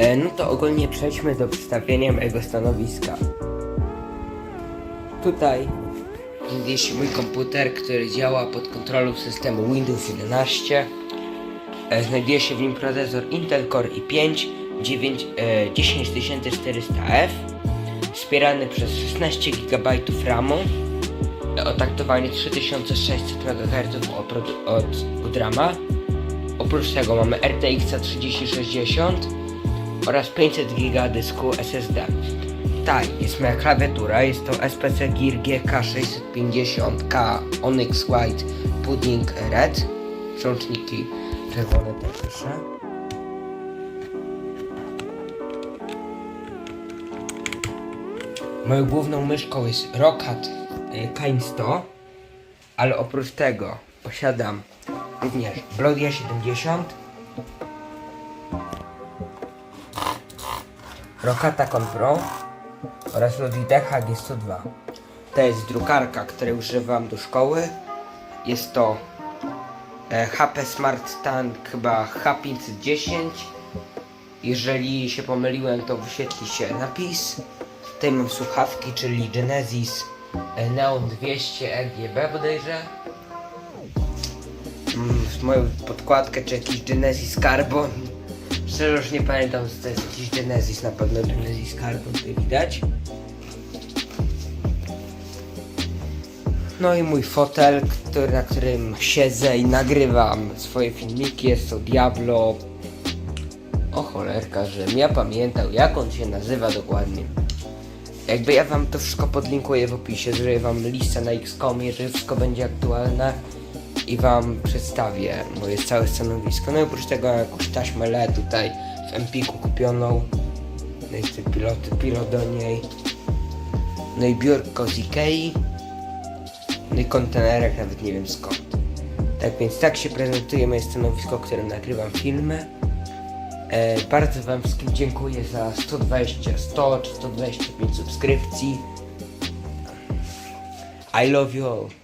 E, no to ogólnie przejdźmy do przedstawienia mojego stanowiska. Tutaj się mój komputer, który działa pod kontrolą systemu Windows 11. E, znajduje się w nim procesor Intel Core i5 9, e, 10400F wspierany przez 16 GB RAMu o taktowanie 3600 MHz od, od, od. Oprócz tego mamy RTX 3060 oraz 500 GB dysku SSD. Tutaj jest moja klawiatura, jest to SPC Gear GK650K Onyx White Pudding Red. Przełączniki czerwone też. Moją główną myszką jest Roccat y, Kain 100, ale oprócz tego posiadam również Blodia 70, Rockata Conpro oraz Logitech G102. To jest drukarka, której używam do szkoły. Jest to e, HP Smart Tank chyba H510. Jeżeli się pomyliłem, to wyświetli się napis. Tutaj mam słuchawki, czyli Genesis e, Neon 200 RGB bodajże. Mm, moją podkładkę, czy jakiś Genesis Carbon. Szczerze już nie pamiętam, co to jest jakiś Genesis, na pewno Genesis Carbon tutaj widać. No i mój fotel, który, na którym siedzę i nagrywam swoje filmiki, jest to Diablo. O cholerka, żebym ja pamiętał, jak on się nazywa dokładnie. Jakby ja wam to wszystko podlinkuję w opisie, zrobię wam listę na XCOM, jeżeli wszystko będzie aktualne i wam przedstawię moje całe stanowisko. No i oprócz tego jakąś taśmę LED tutaj w Empiku kupioną. No i te piloty, pilot do niej. No i biurko z Ikei. No i kontenerek, nawet nie wiem skąd. Tak więc tak się prezentuje moje stanowisko, którym nagrywam filmy. E, bardzo Wam wszystkim dziękuję za 120, 100 czy 125 subskrypcji. I love you all.